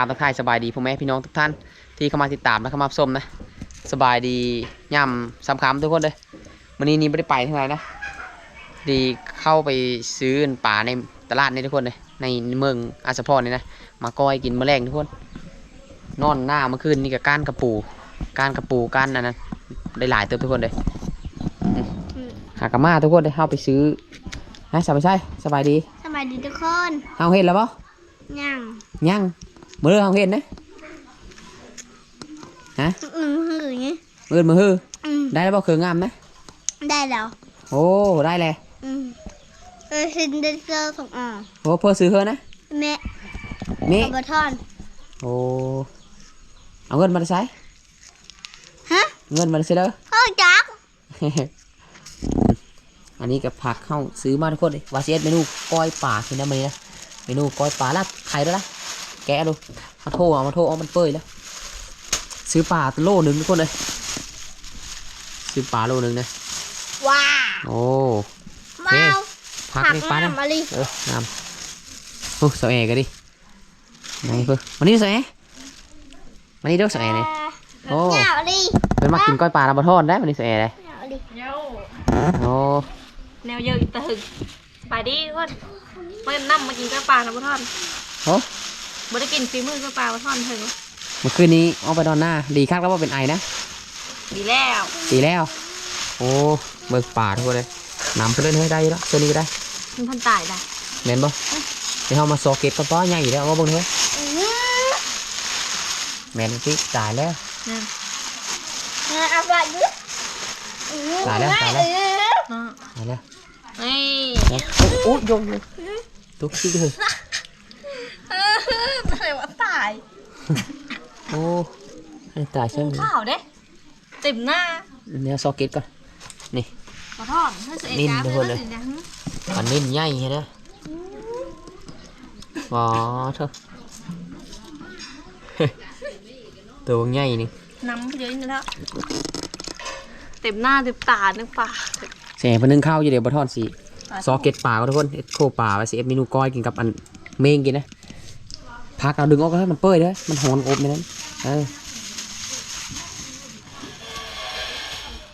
กรารทักทายสบายดีพ่อแม่พี่น้องทุกท่านที่เข้ามาติดตามและเข้ามารับชมนะ สบายดีย่ำสำคัญทุกคนเลยวันนี้นี่ไม่ได้ไปที่ไหนนะ ดีเข้าไปซื้อปลาในตลาดนี่ทุกคนเลยในเมืองอาสาพรนี่นะมาก้อยกินแมลงทุกคน นอนหน้าเมื่อคืนนี่กับก้านกระปูก้านกระปูก้านอันนั้นได้หลายเติบทุกคนเลยอืมหากามาทุกคนเลยเข้าไปซื้อนะสบายใช่สบายดีสวัสดีทุกคนเอาเห็นแล้วปะยังยัง มือเอาเห็นนะฮะอืมหือไงมือมือฮืออืมได้แล้วปะคืองามนะได้แล้วโอ้ได้เลยอืมเออซินเดอร์เซอร์ของอ่อโอ้เพื่อซื้อเฮอนะแม่นี่กับบะทอนโอ้เอาเงินมาใช้ฮะเงินมาซื้อเด้อพ่อจักอันนี้กับผักเข้าซื้อมาทุกคนเลยวาเซียสเมนูก้อยป่าคือนะมันนี้นะเมนูก้อยป่าลัดไข่ด้วยนะแกะดูมาโทเอามาโทเอามันเปื่อยแล้ว ซื้อปลาโลหนึ่งทุกคนเลยซื้อปลาโลหนึ่งนะว้าโอ้ว้าวผักในปลาหนะมาลีเอองามโอ้สาวแอกันดิไหนเพื่อวันนี้สาวแอวันนี้เด้อสาวแอเนี่ยโอ้เหงาลีเป็นมากินก้อยปลาลำบะทอนได้วันนี้สาวแอเลยเหงาลีโย่โอ้แนวเยอะอีกตะหึงไปดีก่อนเมื่อนั่มากินกระปลานะพ่อท่อนโห บ่ได้กินฝีมือกระปลาพ่อท่อนเถอะเมื่อคืนนี้เอาไปนอนหน้า ดีคักแล้วว่าเป็นไอนะ ดีแล้วดีแล้ว โอ้เบิกป่าทุกคนเลยน้ำเพื่อนให้ได้อยู่แล้วตัวนี้ก็ได้มันพันตายได้เห็นปะเดี๋ยวเรามาโซเก็ตกันต่อใหญ่อยู่แล้วเอามาเบิ่งเถอะอืมแมนที่ตายแล้วนะเอาไปดิอืมตายแล้วตายแล้วเออเนาะตายแล้วเฮ้ยโอ้โอ้ยงเลยทุกที่เลย อะไรวะตายโอ้ให้ตายใช่ไหมข้าวเด้เต็มหน้าเนี่ยโซเก็ตก่อนนี่พ่อท่อนเฮ้ยเสียนิ่มจ้าทุกคนเลยสีแดงอันนี้ใหญ่เห็นไหมว้าเถอะตัวใหญ่นี่น้ำเยอะนี่แล้วเต็มหน้าเต็มตาเต็มปากแสงพนึงข้าวอยู่เดี๋ยวบะทอนสีซอเก็ตป่าก็ทุกคนเอ็ดโคป่าไปสิเอ็ดเมนูก้อยกินกับอันเมงกินนะ พักเอาดึงออกก็ให้มันเปื่อยเด้อมันหอนอบในนั้นเออ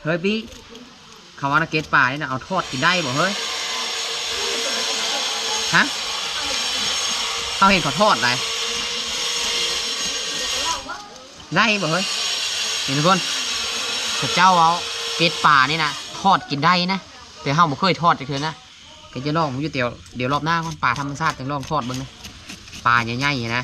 เฮ้ยพี่เขาว่านักเก็ตป่านี่นะเอาทอดกินได้บ่เฮ้ยฮะเขาเห็นเขาทอดอะไรได้บ่เฮ้ยเห็นทุกคนเขาเจ้าเอาเก็ตป่านี่นะทอดกินได้นะแต่เฮาบ่เคยทอดจักเทื่อนะก็จะลองผมอยู่เดี๋ยวเดี๋ยวรอบหน้าก่อนปลาธรรมชาติจังลองทอดเบิ่งนะ ปลาใหญ่ๆนะ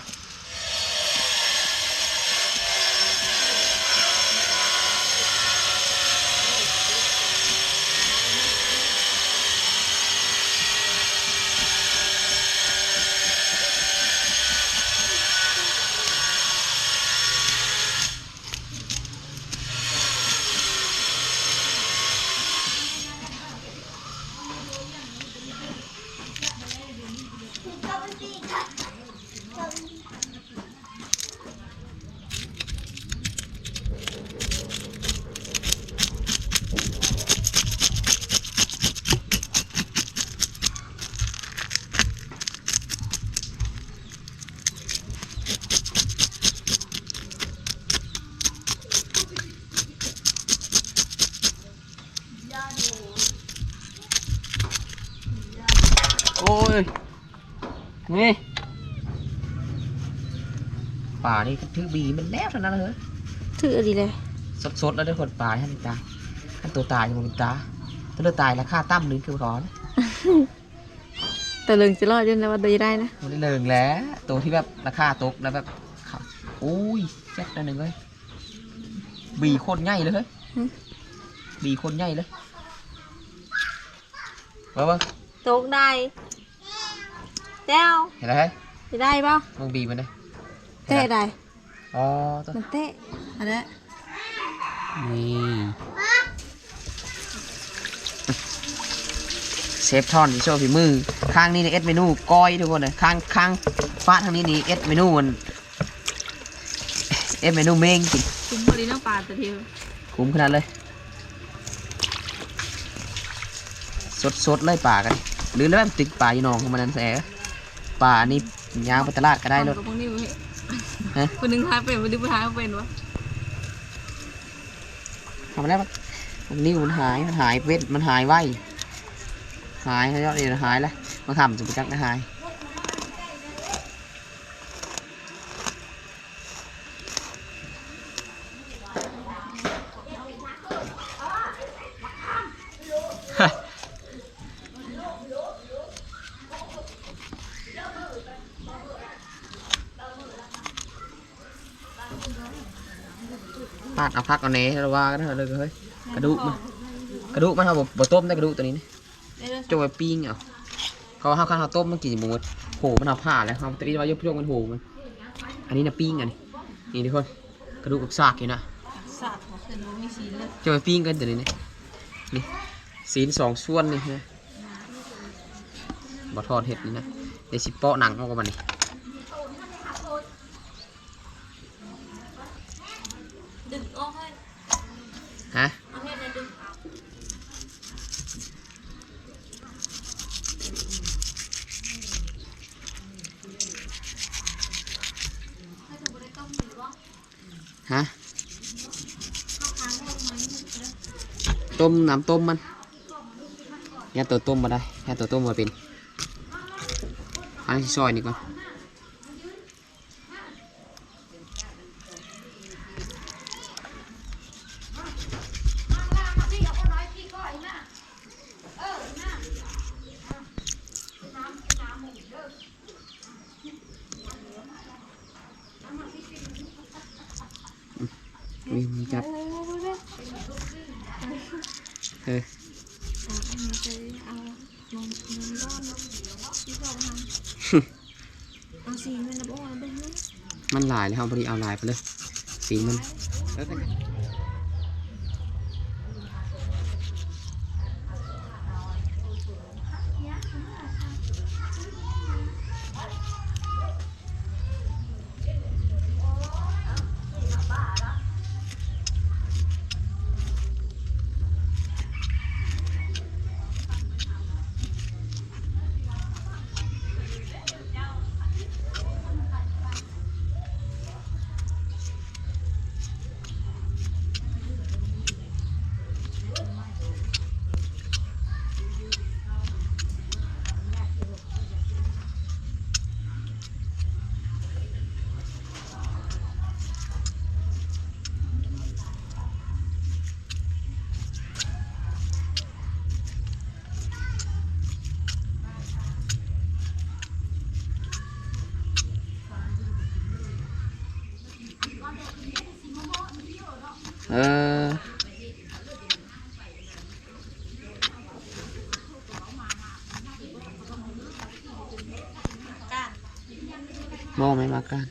โอ้ย นี่ปลานี่ถือบีมันแล้วเท่านั้นเลยถือดีเลย สดๆแล้วได้คนปลาให้มันตายถ้าตัวตายจะมันตายถ้าตัวตายราคาต่ำหนึ่งคือร้อน แต่เรื่องจะรอดด้วยนะว่าดีได้นะมันได้เลิงแล้ว ตัวที่แบบราคาตกแล้วแบบขาอุ้ยแจ็คได้หนึ่งเลย บีโคตรใหญ่เลยเฮ้ยบีโคตรใหญ่เลยว่าว่าตกได้เจ้าเห็นแล้วเฮ้ยจะได้ป่ะมึงบีมันเลยเตะได้อ๋อตัวมันเตะอันนี้นี่ เซฟทอนที่โชว์ฝีมือ ข้างนี้นี่เอสเมนูก้อยทุกคนเลยข้างข้างฟ้าทางนี้นี่เอสเมนูมันเอสเมนูเมงกินคุ้มพอดีน้ำปลาแต่ทีคุ้มขนาดเลย สดสดๆเลยป่ากัน หรือแล้วแบบติดป่าอยู่หนองของมันนั่นแสป่านี่ยางไปตลาดก็ได้รถกับพวกนี้เว้ยฮะคนหนึงหายเป็นคนหนึงบ่หายเป็นวะทำแล้วมันมันนิ้วมันหาย มันหายเวทมันหายไว หายแล้วเดียวหายแล้วมาทำจุดจักนะหายปาดเอาพักเอาเน่แล้วว่ากันเถอะเลยเฮ้ยกระดูกมันกระดูกมันเอาบ่บ่ต้มได้กระดูกตัวนี้นี่ จะไปปิ้งเอาเขาเอาข้าวข้าวต้มมันกินบ่หมดโหมันเอาผ่าแล้วเขาตรีไว้ยกพวกมันโหมัน อันนี้นะปิ้งอันนี้นี่ทุกคนกระดูกกับซากอยู่นะสาดของขึ้นบ่มีสีเลยจะไปปิ้งกันตัวนี้นี่นี่สีนสองส่วนนี่นะบ่ทอดเห็ดนี่นะเดี๋ยวสิเปาะหนังออกกับมันนี่ ดึงออกให้ ฮะ เอาให้ได้ดึง ฮะต้มน้ำต้มมันแค่ตัวต้มมาได้แค่ตัวต้มมาเป็นอันที่ซอยนี่ก่อน มีมีจับเออ เอา สีมันนะบ่เอาเบิ่งเลยมันหลายเลยครับพอดีเอาหลายไปเลย สีมัน เออมองไม่มากัน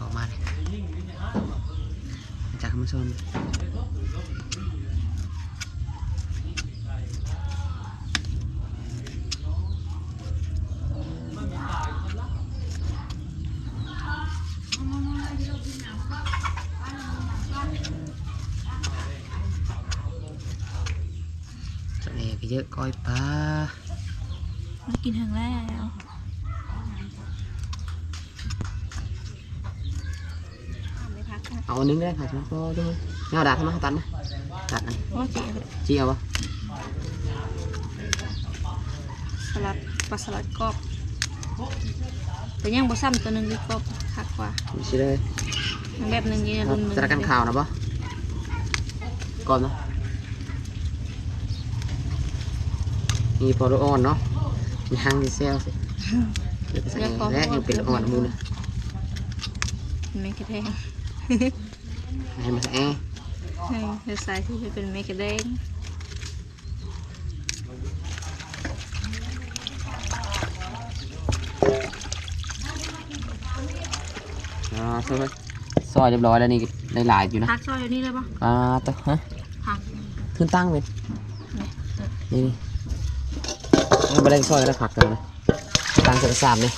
ออกมาเลยมาจากคำชมจะเอกเยอะก้อยปลามากินทางแล้วเอาอันนึงได้ค่ะช่างก็ด้วยเงาดาดทำไมตันนะดัดนะว่าจีจี้เอาปะสลัดปลาสลัดกรอบแต่ยังบ่ซ้ำตัวหนึงดีกรอบคักกว่าไม่ใช่เลยมันแบบหนึงอยี่รุ่นหนึงจะได้กันข่าวนะปะก่อนนะ มีพอรอ่อนเนาะมีหางมีเซลสิเดี๋ยวไปใส่และยังเป็นอ่อนมูนะเมกะแดงให้มันใส่แอร์ให้เดี๋ยวใส่ที่จะเป็นเมกะแดงใช่ไหมซอยเรียบร้อยแล้วนี่ได้หลายอยู่นะพักซอยอยู่นี่เลยปะอ่าตัวฮะพักขึ้นตั้งเป็นนี่ นี่นี่มาเล่นซอยแล้วผักกันนะตังเสร็จสามเลย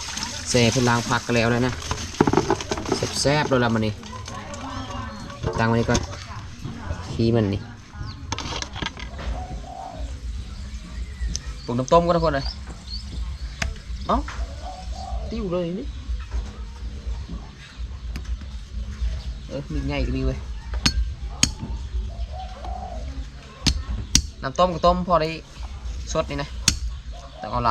เสร็จเป็นล้างผักกันแล้วนะนะแซ่บๆเลยละมันนี่ตั้งไว้นี่ก่อนขี้มันนี่ปรุงน้ำต้มก็ทุกคนเลยเอ้าติ้วเลยนี่เออมีไงก็มีเว้ยน้ำต้มก็ต้มพอได้สดนี่นะ แต่เอาหล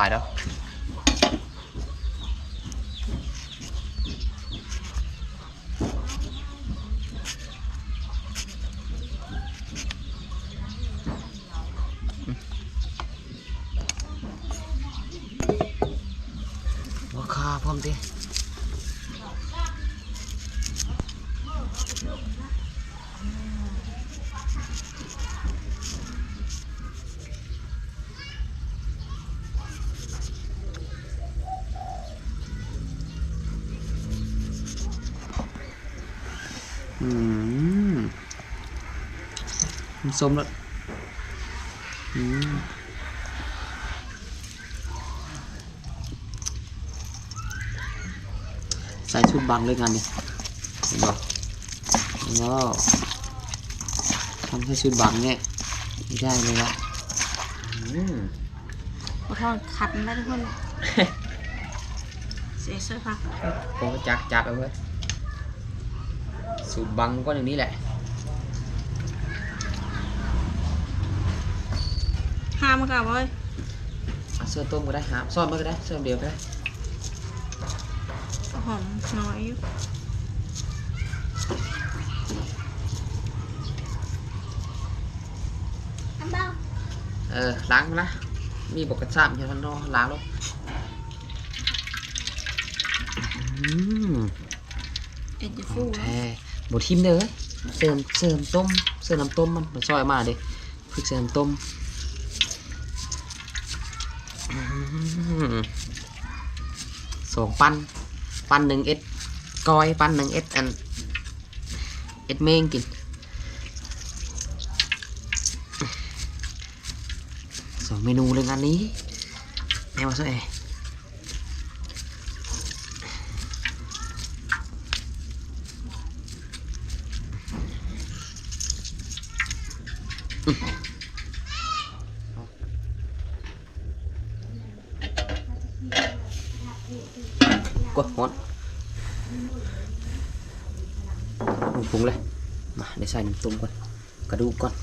อมดิอืมมันส้มแล้วอืมใส่ชุดบังเลยงานนี้เห็นบ่ว้าวทำให้ชุดบังเนี่ยไม่ได้เลยละอืมขอโทษขัดมันได้ทุกคนเลยเสียช่วยพักผมก็จักจับเอาไว้ สูตรบังก็อย่างนี้แหละห้ามมันกับเว้ยเอาเสื้อต้มก็ได้หาซ่อนมาก็ได้เสื้อเดียวก็ได้หอมน้อยอยู่อันเบ้าเออล้างมาละมีบกกระซ้ำใช่ไหมน้องล้างแล้วอืมเอ็ดจะฟูแล้วแท้ บทิมเด้อเสริมเสริมต้มเสริมน้ำต้มมันมันซอยมาเด้พริกเสริมต้มสองปั้นปั้นหนึ่งเอ็ดก้อยปั้นหนึ่งเอ็ดอันเอ็ดเมงกินสองเมนูเลยงานนี้แม่ว่าซะเอดหมดลงพุงเลย มาเดี๋ยวใส่น้ำต้มก่อนกระดูกก่อน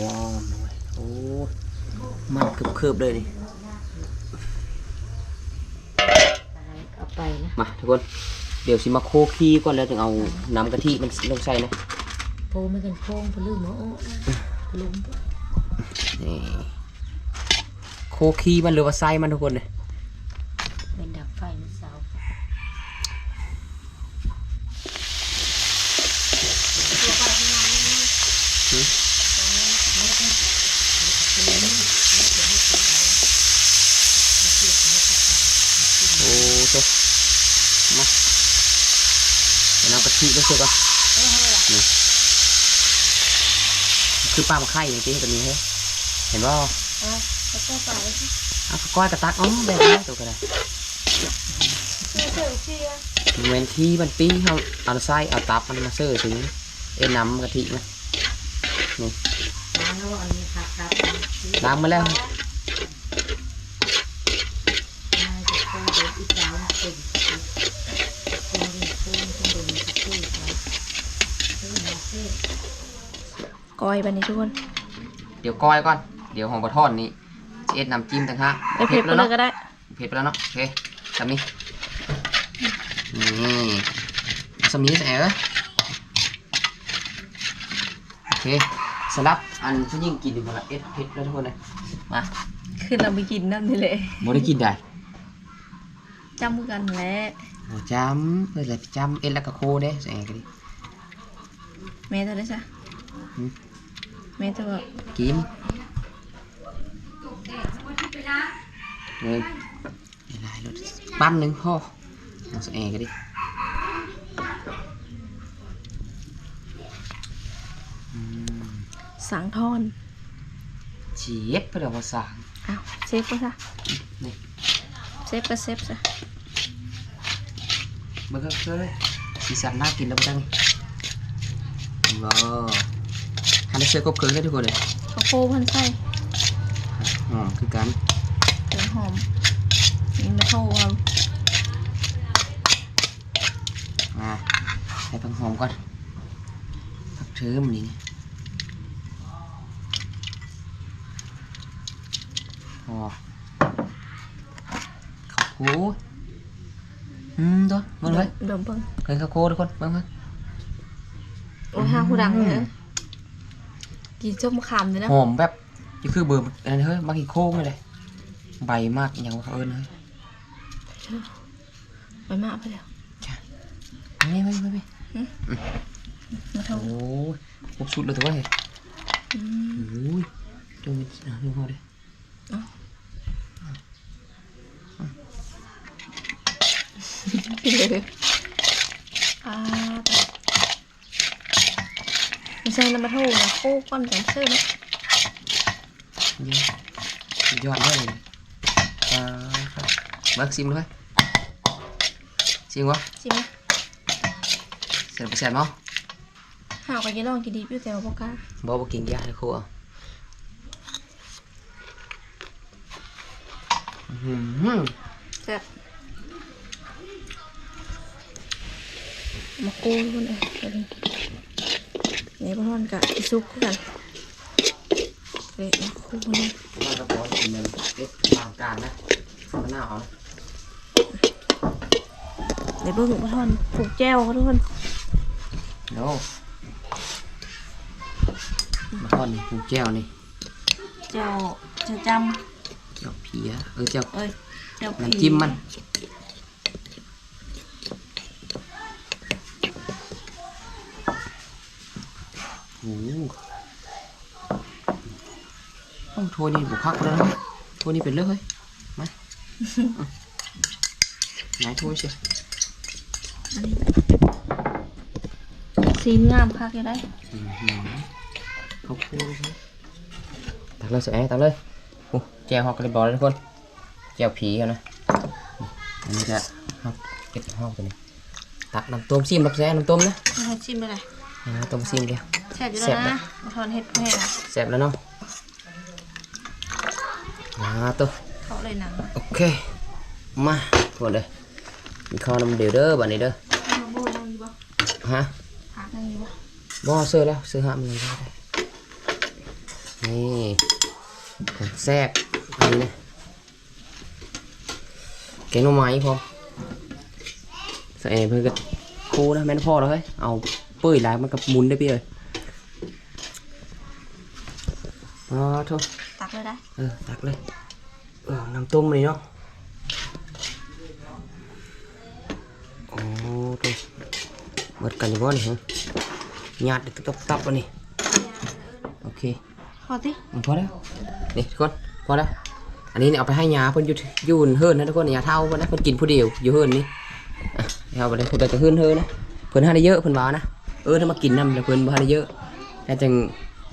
ว้าวโอ้ยมันเคืบๆเลยนี่เอาไปนะมาทุกคนเดี๋ยวสิมาโคขี้ก่อนแล้วถึงเอาน้ำกะทิมันลงใส่นะโพไม่กันโพงพลืมหมอลุมนี่โคขี้มันหรือว่าไส้มันทุกคนเลย เป็นดับไฟในเสา โอ้ตัวมาเอาน้ำกะทิมาสุกอะนี่ คือปลาหมึกไข่อย่างที่ตัวนี้เฮ้ยเห็นว่าเอาแล้วก็ใส่เอาก้อยกระตักอ๋อแบบนี้ตัวกันเลยเสื้อเสื้อเสื้อเวนที่มันปิ้งเขาเอาไส้เอาตับมันมาเสิร์ฟถึงเอ็นน้ำกะทิมานี่ล้างแล้วอันนี้ครับครับล้างมาแล้ว น่าจะโพงเด็ดอีกแล้วเป็นโพงเป็นโพงโพงเป็นโพงครับเสื้อมาเสื้อ ก้อยบันนี้ทุกคนเดี๋ยวก้อยก่อน เดี๋ยวของปลาทอดนี่จะเอ็ดน้ำจิ้มต่างหากไอเผ็ดไปแล้วเลยเนาะก็ได้ เผ็ดไปแล้วเนาะ โอเคทำนี้ นี่เอาสำนี้ใส่เออโอเคสลับอันที่ยิ่งกินดีกว่าละเอ็ดเผ็ดแล้วทุกคนเลยมาคือเราไปกินนั่นนี่แหละบ่ได้กินได้จำมือกันแหละโอ้จำเพื่ออะไรจำเอ็ดแล้วก็โคเด้ใส่กันดิแม่เธอได้จ้ะ ไม่จะแบบกินเงินหลายรถปั้นหนึ่งห่อเอาสแอร์กันดิสางทอนเซฟไปเดี๋ยวว่าสังอ้าวเซฟก็ซะเซฟก็เซฟซะมันก็เลยสีสันน่ากินแล้วมั้งว้า ฮันได้เสื้อกบเกินได้ทุกคนเลยข้าวโพดพันไส้หอมคือกันเดี๋ยวหอมนี่มาโทรเอาอ่าให้ผักหอมก่อนผักเทิมนี่พอข้าวโพดอืมตัวมึงเลยดมเบิ่งเคยข้าวโพดทุกคนเบิ่งเบิ่งโอ้ยห้าผู้ดังเลย กินส้มขามเลยนะ หอมแบบนี่คือเบอร์อะไรเฮ้ยมากี่โค้งเลย ใบมากอย่างว่าเขาเอิญเฮ้ยไปมากไปแล้วอันนี้ไม่ไม่ไม่มาโทรโอ้ยครบชุดเลยตัวเฮ้ยอืมโอ้ยดูมันเอาดูเขาดิกินเลยอ่าไม่ ใช่น้ำมาโทรนะโค้ก้อนกันเชื่อไหมเยี่ยมยอดเลยอ่าครับเบิกซิมด้วยซิมวะจริงไหมเสร็จไปเสร็จมั้งหาวกันยี่ลองกินดีพี่แต่ว่าบอกล้าบอกว่ากินยาให้ครูเอาอื้อหือแซ่บมาโก้คนเอ้ย เดี๋ยวนี้นี่บ้านกะอีซุกกันเละมาโก้คนนี้ว่ากระป๋องกินมันเอ๊ะตามการนะมะนาวเอานะเดี๋ยวเบิ่งมาทอนผูกแจ้วเขาทุกคนโน้มาทอดนี่ปูแก้วนี่แจ้วจะจเจ้าเพียเออเจ้าำเอ้ยแจ้วผีน้ำจิ้มมันโอ้โห โอ้โทนี่บุกพักแล้วนะโทนี่เป็นเลือดเฮ้ยมาไหนโทยสิอันนี้ซีนงามคักอยังได้อื้อหือเขาคูเลยครับตักเลยเสยตักเลยโอ้แจวฮอกกระบอกเลยทุกคนแจวผีเขานะอันนี้จะฮอกเก็บฮอกตัวนี้ตักน้ำต้มซิมรับแซ่น้ำต้มนะให้ชิมไปเลยอ่าต้มซิมเดียวแซ่บอยู่แซ่แล้วบนะนะมาทอนเห็ดแห้งอะแซ่บแล้วเนาะ มาตัวเขาเลยหนังอะโอเคมาหมดเลยมีข้าวน้ำเดียวเด้อบัดนี้เด้อมาโบนั่งอยู่บ่ฮะพักนั่งอยู่บ่ บ่ซื้อแล้วซื้อห้ามันเลยก็ได้นี่ของแซ่บอันนี้นะแกงหน่อไม้พร้อมใส่เพื่อนก็คู่นะแม่นพ่อแล้วเฮ้ยเอาเปื่อยหลายมันกับหมุนได้พี่เอ้ยอ๋อโทษตัก เลยได้เออตักเลยเออน้ำต้มเลยเนาะโอ้ตัวเบิดกันอยู่บ่นี่ฮะญาติตับตับๆวันนี้โอเคขอที่อืมพอแล้วนี่ทุกคนพอแล้วอันนี้เนี่ยเอาไปให้ยาเพิ่นอยู่ที่อยู่เฮิรนนะทุกคนยาเท่าเพิ่นนะเพิ่นกินผู้เดียวอยู่เฮิรนนี่อะเอาไปเลยเพิ่นก็จะเฮิรนเฮิรนนะเพิ่นให้ได้เยอะเพิ่นว่านะเออถ้ามากินน้ำแล้วเพิ่นบ่ให้ได้เยอะแล้วจัง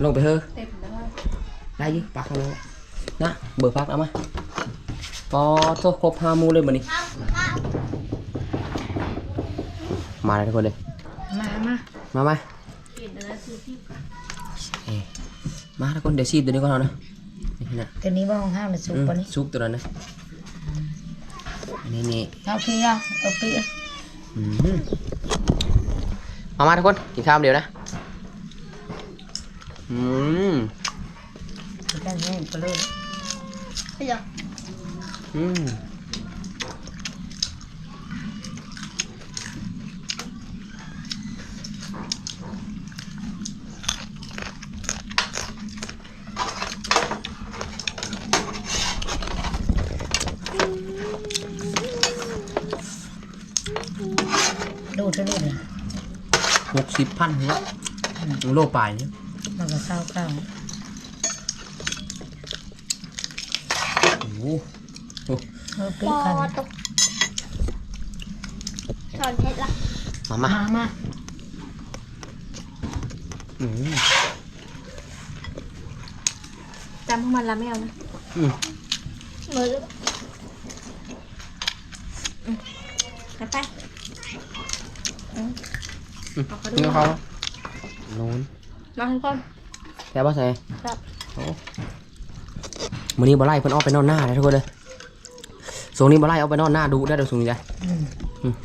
ลงไปเฮิรเต็มแล้ว ได้อยี่ปักเอาเลยนะ เบอร์พักเอามาปอโทษครบห้าหมูเลยมันนี้ มาเลยทุกคนเลย มามามาไหมเปลี่ยนอะไรคือที่เอ้ยมาทุกคนเดี๋ยวซีบตัวนี้ก่อนเอานะนี่นะตัวนี้ว่าของห้างหรือซุปอืมปะนี่ซุปตัวนั้นนะอันนี้นี่เท่าพี่อะเอาพี่อะอืมมามาทุกคนกินข้าวเดี๋ยวนะ อืม กันแห้งไปเลยเฮ้ยอะอืมดูเท่านี้เลยหกสิบพันหัวโลปลายเนี่ยมันก็ข้าวข้าว โอ้โหเอาพี่กันช้อนเพชรละมามามามาอืมจำพวกมันละไม่เอานะอืมมืออืมไปไปอืมอืมเอาเขาดูนี่เขานู้นมาทุกคนแต่ว่าใส่ครับ มื้อนี้บ่ไล่เพิ่นออกไปนอนหน้าเลยทุกคนเลยส่งนี้บ่ไล่เอาไปนอนหน้าดูได้เดี๋ยวส่งนี้ได้อืมอืม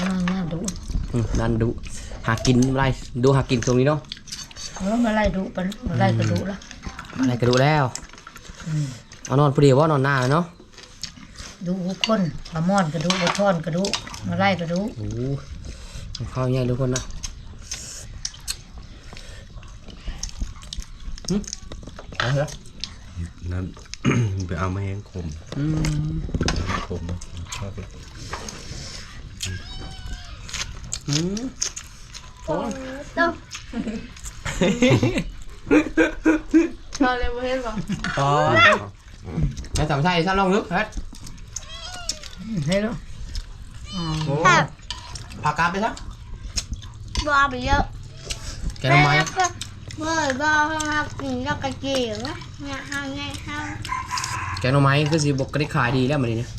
น่าน่าดูอืมนั่นดู หากินบ่ไล่ดูหากินส่งนี้เนาะเออมาไล่ดูปันมาไล่ก็ดูละอะไรก็ดูแล้วอืมเอานอนผู้เดียวว่านอนหน้าเนาะดูทุกคนปลาม่อนก็ดูปลาช่อนก็ดูมาไล่ก็ดูโอ้โหข้าวใหญ่ทุกคนนะหึเอาเหรอนั้น ไปเอามาแห้งคมอืมคมชอบเลยอืมโอ้ยรอเลยเพื่อนบอกต่อแล้วสามไส้สั้นลงลึกเฮ็ดเฮ้ยลูกอ๋อโอ้ผักกาดไปซะบอไปเยอะแกทำไมแล้วก็ เมื่อบอให้มากินแล้วก็เจี๋ยวนะเนี่ยห้างเนี่ยห้างแกทำไมคือสิบกก็ได้ขายดีแล้วมันนี่เนี่ย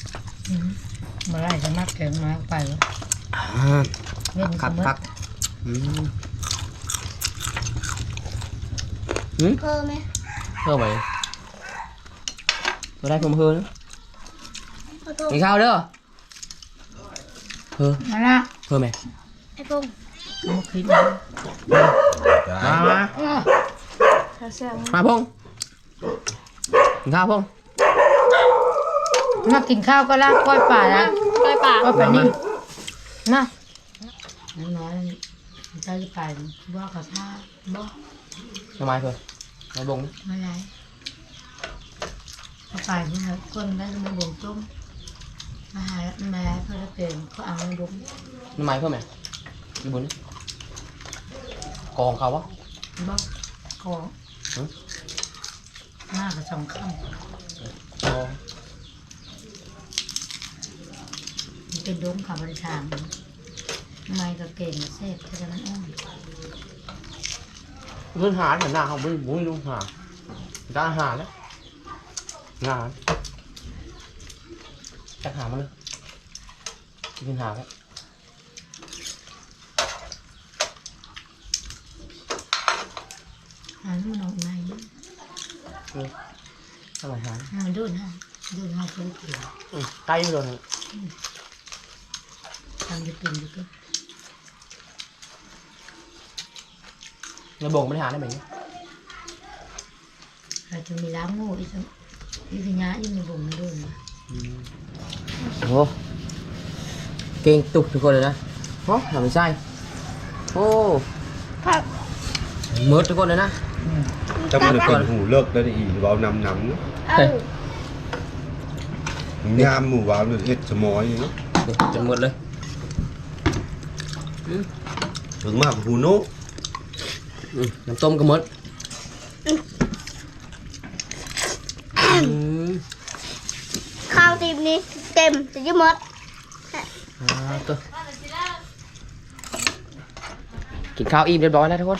อืมมาไล่จะมักเกินมาไปวะอ่าเล่นคักเสมอคักอืมอืมเพิ่มไหมเพิ่มไปเราได้เพิ่มเพิ่มนะไอ้พงกินข้าวเด้อเพิ่มมาละเพิ่มไหมไอ้พง เอามาคิดมามาข้าวแซ่บมาพงกินข้าวพงมากินข้าวก็ลากกล้อยป่าละกล้วยป่า กล้อยป่านี่มาน้อยๆใจไปว่ากับท่าบ่ทำไมเพิ่มมาบงไม่ไรเขาไปเพื่อนคนได้มาบ่งจุ้มมาหาแม่เพื่อนเปลี่ยนเขาเอามาบ่งทำไมเพิ่มไหมอีบุญ กองเขาวะบ่ก็ฮะหน้ากับสองคกองำมันเป็นดงขับบริชามไม่ก็เก่งเสพที่จะมันอ้อนเงินหาเห็นหน้าเขาไม่บุ้ยลุงหาได้หาแล้วงานจะหามาเลยเงินหาแล้วาลูกน้องในทำไมหาหาดูนะดูนะเขาเกี่ยวอืมใกล้อยู่เลยทำจะเป็นอยู่ก็เราบงไม่ได้หาได้ไหมเนี่ยเราจะมีล้างงูอีกสักอีกญาอีกมีบ่งมาด้วยนะโอ้เก่งตุกทุกคนเลยนะโอ้ทำไม่ใช่โอ้ผัก เมิดทุกคนเลยนะ ถ้ามันเป็นหูเลิกแล้วได้อีเว้านำนำนะเออยามหมู่เว้าเลยเฮ็ดสมอยอย่างเนาะจนหมดเลยถึงมากหูโนกอืมน้ำต้มก็หมดอืมข้าวทีมนี้เต็มจะยิ่หมดอ่าตัวกินข้าวอิ่มเรียบร้อยแล้วทุกคน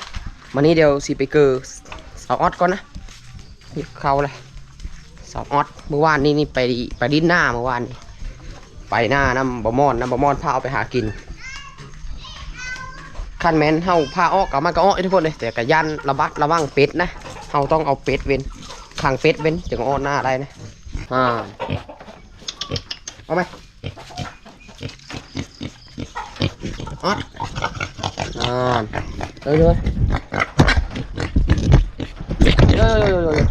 วันนี้เดี๋ยวสิไปเกอสาวออดก่อนนะนี่ข้าเลยสาวออดเมื่อวานนี่นี่ไปไปดิ้นหน้าเมื่อวานนี่ไปหน้าน้ำบะมอนน้ำบะมอนพาเอาไปหากินขั้นแมนเฮาพาออกกับมันก็ออกทุกคนเลยแต่กระยันระบัดระวังเป็ดนะเฮาต้องเอาเป็ดเว้นขังเป็ดเว้นจึงออกหน้าได้นะอ่าเอาไหมออดอ่าเร็วๆ เร็วๆเร็วๆเร็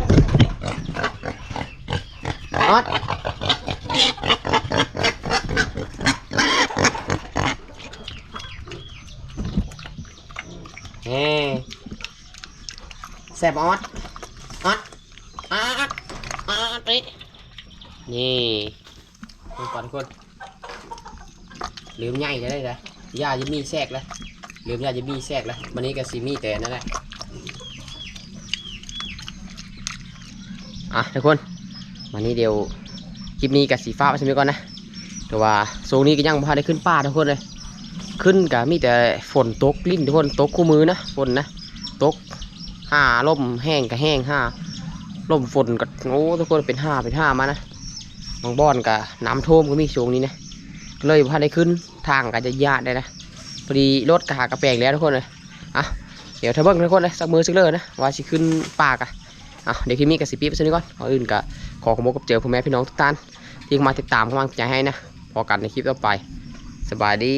ออดเฮ้แซ่บออดออดออดออดไปนี่ดูก่อนคนลืมใหญ่เลยเลยย่าจะมีแทรกเลยลืมย่าจะมีแทรกเลยวันนี้ก็ซีมีแต่นั่นแหละ อะทุกคนวันนี้เดี๋ยวคลิปนี้กับสีฟ้าไปชมก่อนนะแต่ว่าโซนนี้ก็ยังพาได้ขึ้นป่าทุกคนเลย ขึ้นกับมีแต่ฝนตกลิ้นทุกคนตกคู่มือนะฝนนะตกห้าลมแห้งกับแห้งห้าลมฝนก็โอ้ทุกคนเป็นห้าเป็นห้ามานะบางบ่อนก็น้ำท่วมก็มีช่วงนี้นะเลยพาได้ขึ้นทางก็จะยากได้นะพอดีรถกระหากระแปลงแล้วทุกคนเลยอะเดี๋ยวถ้าเบิ่งทุกคนเลยสักมือสักเลยนะว่าสิขึ้นป่ากะ อะเดี๋ยวคลิปนี้กับสิปีไปซะนี่ก่อนก่อนอื่นก็ขอขอบคุณกับเจอพ่อแม่พี่น้องทุกท่านที่มาติดตามกำลังใจให้นะพอกันในคลิปต่อไป สบายดี